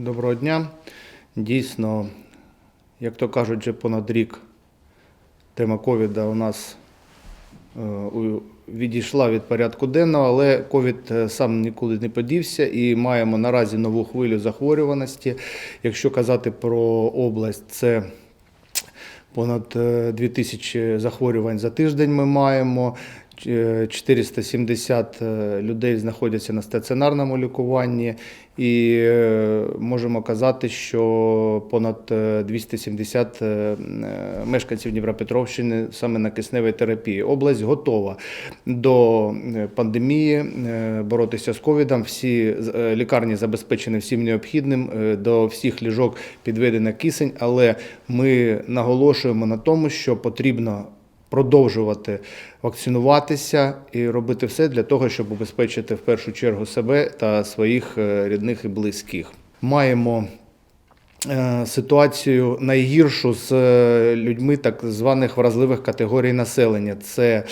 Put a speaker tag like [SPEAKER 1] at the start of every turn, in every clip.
[SPEAKER 1] Доброго дня. Дійсно, як то кажуть, вже понад рік тема ковіда у нас е, відійшла від порядку денного, але ковід е, сам нікуди не подівся і маємо наразі нову хвилю захворюваності. Якщо казати про область, це Понад е, 2000 захворювань за тиждень ми маємо. Ч- 470 е, людей знаходяться на стаціонарному лікуванні, і е, можемо казати, що понад е, 270 е, мешканців Дніпропетровщини саме на кисневій терапії. Область готова до пандемії боротися з ковідом. Всі лікарні забезпечені всім необхідним, до всіх ліжок підведено кисень, але ми наголошуємо на тому, що потрібно продовжувати вакцинуватися і робити все для того, щоб убезпечити в першу чергу себе та своїх е, рідних і близьких. Маємо е, ситуацію найгіршу з е, людьми так званих вразливих категорій населення. Це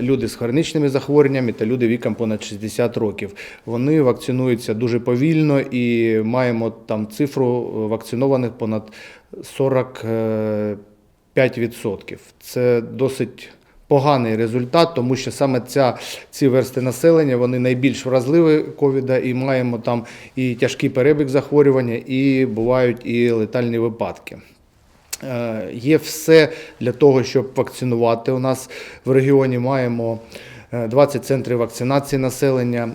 [SPEAKER 1] люди з хронічними захворюваннями та люди віком понад 60 років. Вони вакцинуються дуже повільно і маємо там цифру вакцинованих понад 45%. Це досить поганий результат, тому що саме ця, ці версти населення вони найбільш вразливі ковіда, і маємо там і тяжкий перебіг захворювання, і бувають і летальні випадки. Е, Є все для того, щоб вакцинувати. У нас в регіоні маємо е, 20 центрів вакцинації населення.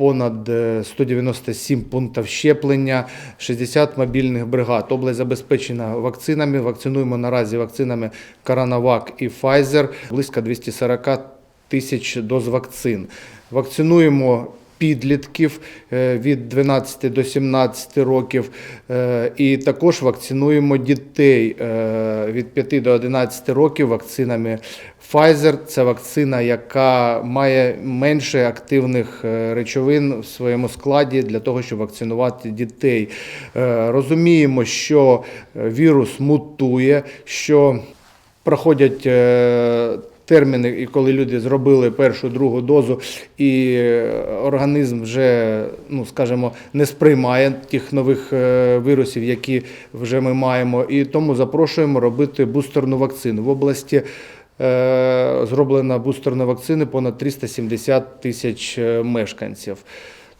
[SPEAKER 1] Е, Понад е, 197 пунктів щеплення, 60 мобільних бригад. Область забезпечена вакцинами. Вакцинуємо наразі вакцинами Коронавак і Pfizer, близько 240 тисяч доз вакцин. Вакцинуємо підлітків е, від 12 до 17 років, е, і також вакцинуємо дітей е, від 5 до 11 років вакцинами Pfizer. Це вакцина, яка має менше активних е, речовин в своєму складі для того, щоб вакцинувати дітей. Е, Розуміємо, що е, вірус мутує, що проходять терміни, і коли люди зробили першу другу дозу, і організм вже, ну скажімо, не сприймає тих нових вірусів, які вже ми маємо. І тому запрошуємо робити бустерну вакцину в області. Е, Зроблена бустерна вакцини понад 370 тисяч е, мешканців.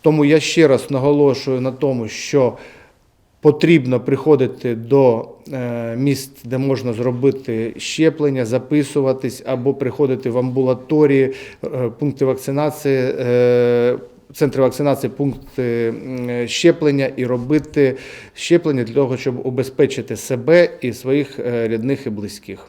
[SPEAKER 1] Тому я ще раз наголошую на тому, що Потрібно приходити до е, місць, де можна зробити щеплення, записуватись або приходити в амбулаторії, пункти вакцинації, центри вакцинації, пункти щеплення і робити щеплення для того, щоб убезпечити себе і своїх рідних і близьких.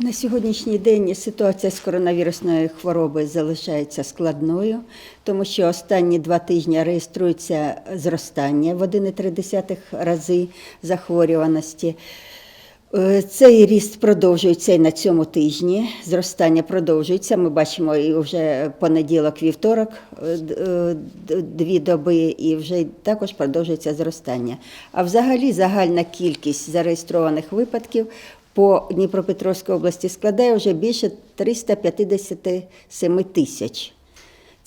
[SPEAKER 2] На сьогоднішній день ситуація з коронавірусною хворобою залишається складною, тому що останні два тижні реєструється зростання в 1,3 рази захворюваності. Е, Цей ріст продовжується і на цьому тижні. Зростання продовжується. Ми бачимо і вже понеділок, вівторок, е, е, дві доби, і вже також продовжується зростання. А взагалі загальна кількість зареєстрованих випадків по Дніпропетровській області складає вже більше 357 тисяч.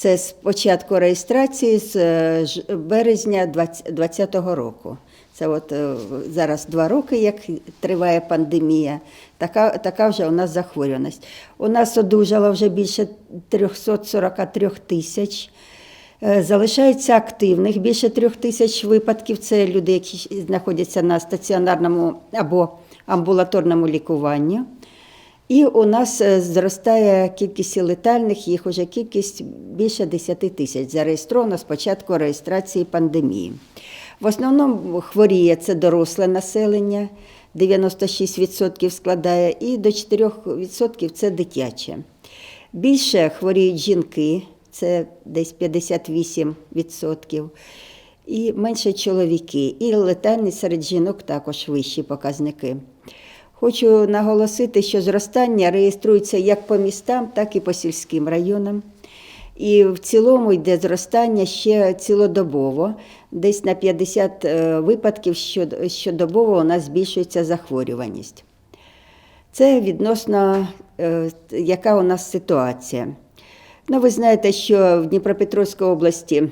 [SPEAKER 2] Це з початку реєстрації з е, березня 2020 року. Це от е, зараз два роки, як триває пандемія. Така, така вже у нас захворюваність. У нас одужало вже більше 343 тисяч. Е, Залишається активних більше трьох тисяч випадків. Це люди, які знаходяться на стаціонарному або амбулаторному лікуванні. І у нас е, зростає кількість летальних, їх уже кількість більше 10 тисяч зареєстровано з початку реєстрації пандемії. В основному хворіє це доросле населення, 96% складає, і до 4% це дитяче. Більше хворіють жінки, це десь 58%, і менше чоловіки. І летальність серед жінок також вищі показники. Хочу наголосити, що зростання реєструється як по містам, так і по сільським районам. І в цілому йде зростання ще цілодобово. Десь на 50 е, випадків щод- щодобово у нас збільшується захворюваність. Це відносно, е, яка у нас ситуація. Ну, ви знаєте, що в Дніпропетровській області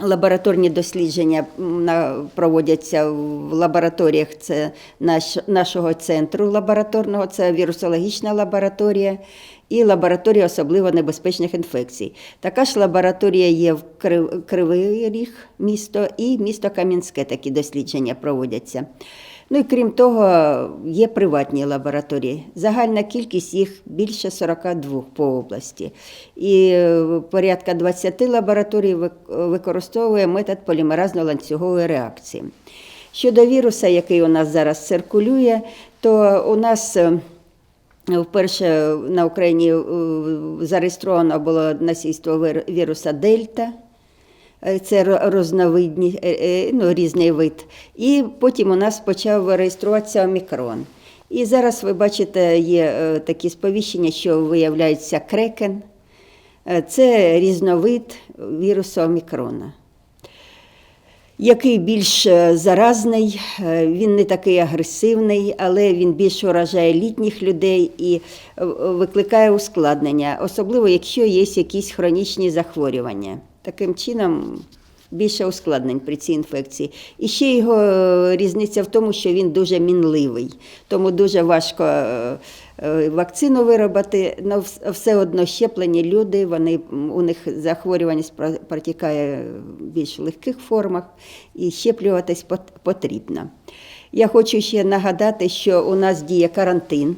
[SPEAKER 2] Лабораторні дослідження проводяться в лабораторіях це наш, нашого центру лабораторного, це вірусологічна лабораторія і лабораторія особливо небезпечних інфекцій. Така ж лабораторія є в Крив- Кривий Ріг місто і місто Кам'янське такі дослідження проводяться. Ну і крім того, є приватні лабораторії. Загальна кількість їх більше 42 по області. І е, порядка 20 лабораторій використовує метод полімеразно-ланцюгової реакції. Щодо віруса, який у нас зараз циркулює, то у нас е, вперше на Україні е, зареєстровано було насильство вир- віруса Дельта. Е, Це ро- розновидні, е, е, ну, різний вид. І потім у нас почав реєструватися омікрон. І зараз ви бачите, є такі сповіщення, що виявляється крекен. Це різновид вірусу омікрона. Який більш заразний, він не такий агресивний, але він більш уражає літніх людей і викликає ускладнення, особливо якщо є якісь хронічні захворювання. Таким чином більше ускладнень при цій інфекції. І ще його е, різниця в тому, що він дуже мінливий, тому дуже важко е, е, вакцину виробити, але все одно щеплені люди, вони, у них захворюваність протікає в більш легких формах, і щеплюватись потрібно. Я хочу ще нагадати, що у нас діє карантин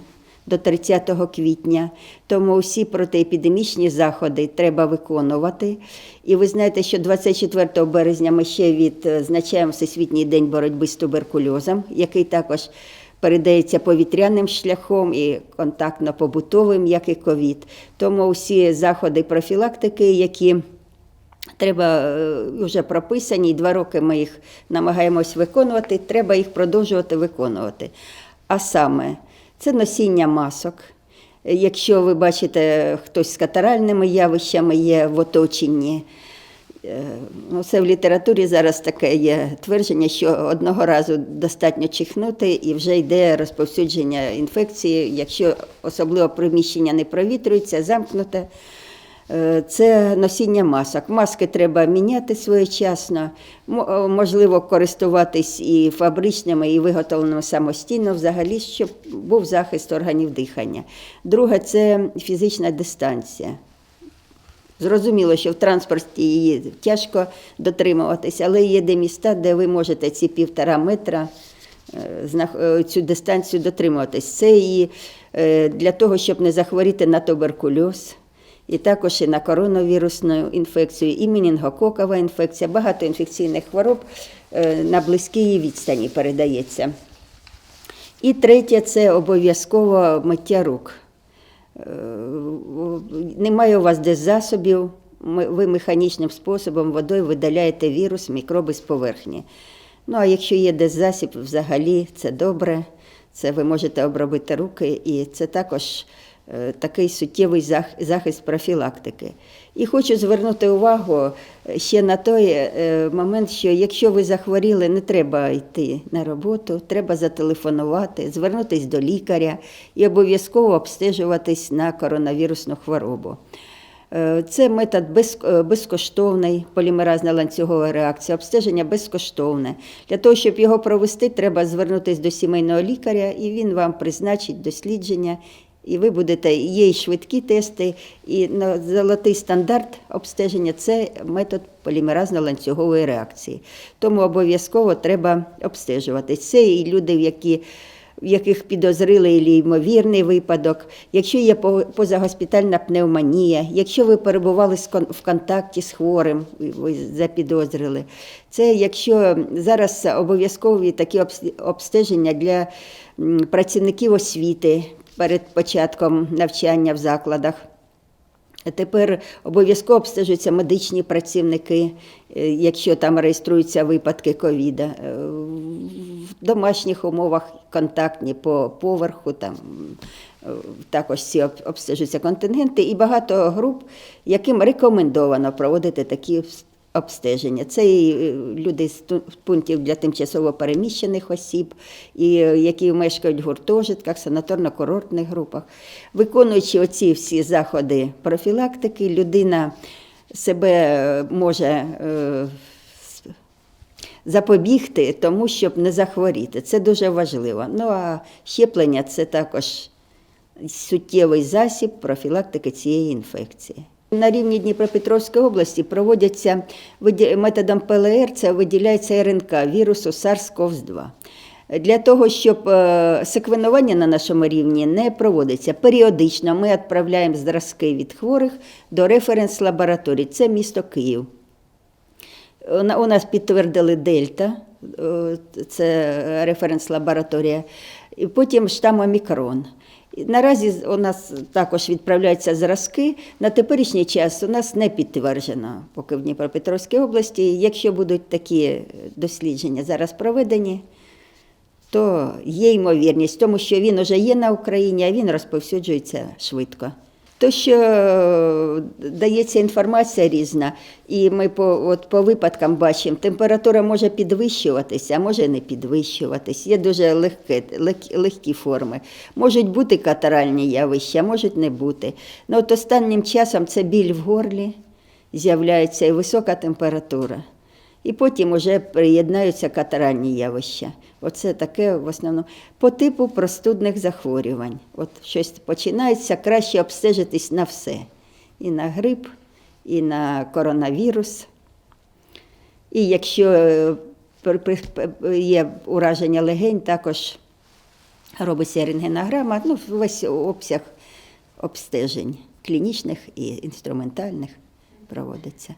[SPEAKER 2] до 30 квітня, тому всі протиепідемічні заходи треба виконувати. І ви знаєте, що 24 березня ми ще відзначаємо Всесвітній день боротьби з туберкульозом, який також передається повітряним шляхом і контактно-побутовим, як і ковід. Тому всі заходи профілактики, які Треба е, вже прописані, і два роки ми їх намагаємось виконувати, треба їх продовжувати виконувати. А саме, це носіння масок. Якщо ви бачите, хтось з катаральними явищами є в оточенні, Е, Ну, це в літературі зараз таке є твердження, що одного разу достатньо чихнути і вже йде розповсюдження інфекції, якщо особливо приміщення не провітрюється, замкнуте. Е, Це носіння масок. Маски треба міняти своєчасно, е, можливо, користуватись і фабричними, і виготовленими самостійно, взагалі, щоб був захист органів дихання. Друге це фізична дистанція. Зрозуміло, що в транспорті її тяжко дотримуватися, але є де міста, де ви можете ці півтора метра е, цю дистанцію дотримуватись. Це і для того, щоб не захворіти на туберкульоз, і також і на коронавірусну інфекцію, і менінгококова інфекція, багато інфекційних хвороб е, на близькій відстані передається. І третє це обов'язково миття рук. Е, Немає у вас десь засобів, ви механічним способом водою видаляєте вірус, мікроби з поверхні. Ну а якщо є десь засіб, взагалі це добре, це ви можете обробити руки, і це також такий суттєвий захист профілактики. І хочу звернути увагу е, ще на той е, момент, що якщо ви захворіли, не треба йти на роботу, треба зателефонувати, звернутися до лікаря і обов'язково обстежуватись на коронавірусну хворобу. Е, Це метод е, безкоштовний, полімеразна ланцюгова реакція, обстеження безкоштовне. Для того, щоб його провести, треба звернутися до сімейного лікаря, і він вам призначить дослідження. І ви будете, є і швидкі тести, і золотий стандарт обстеження це метод полімеразно-ланцюгової реакції. Тому обов'язково треба обстежуватись. Це і люди, які в яких підозрили і ймовірний випадок, якщо є по- позагоспітальна пневмонія, якщо ви перебували в контакті з хворим, ви запідозрили. Це якщо зараз обов'язкові такі обс- обстеження для працівників освіти перед початком навчання в закладах. Тепер обов'язково обстежуються медичні працівники, е, якщо там реєструються випадки ковіда. Е, В домашніх умовах контактні по поверху, там е, також ці обстежуються контингенти і багато груп, яким рекомендовано проводити такі обстеження. Це і е, люди з пунктів для тимчасово переміщених осіб, і е, які мешкають в гуртожитках, санаторно-курортних групах. Виконуючи оці всі заходи профілактики, людина себе е, може запобігти тому, щоб не захворіти. Це дуже важливо. Ну а щеплення це також суттєвий засіб профілактики цієї інфекції. На рівні Дніпропетровської області проводяться методом ПЛР, це виділяється РНК вірусу SARS-CoV-2. Для того, щоб е, секвенування на нашому рівні не проводиться періодично, ми відправляємо зразки від хворих до референс-лабораторій. Це місто Київ. У нас підтвердили Дельта, е, це референс-лабораторія, і потім штам Омікрон. Наразі у нас також відправляються зразки. На теперішній час у нас не підтверджено, поки в Дніпропетровській області. Якщо будуть такі е, дослідження зараз проведені, то є ймовірність, тому що він вже є на Україні, а він розповсюджується швидко. То, що е, дається інформація різна, і ми по, от, по випадкам бачимо, температура може підвищуватися, а може не підвищуватись. Є дуже легке, лег- легкі форми. Можуть бути катаральні явища, можуть не бути. Ну, от останнім часом це біль в горлі, з'являється і висока температура. І потім вже приєднаються катаральні явища. Оце таке в основному по типу простудних захворювань. От щось починається, краще обстежитись на все. І на грип, і на коронавірус. І якщо е, є ураження легень, також робиться рентгенограма, ну, весь обсяг обстежень клінічних і інструментальних проводиться.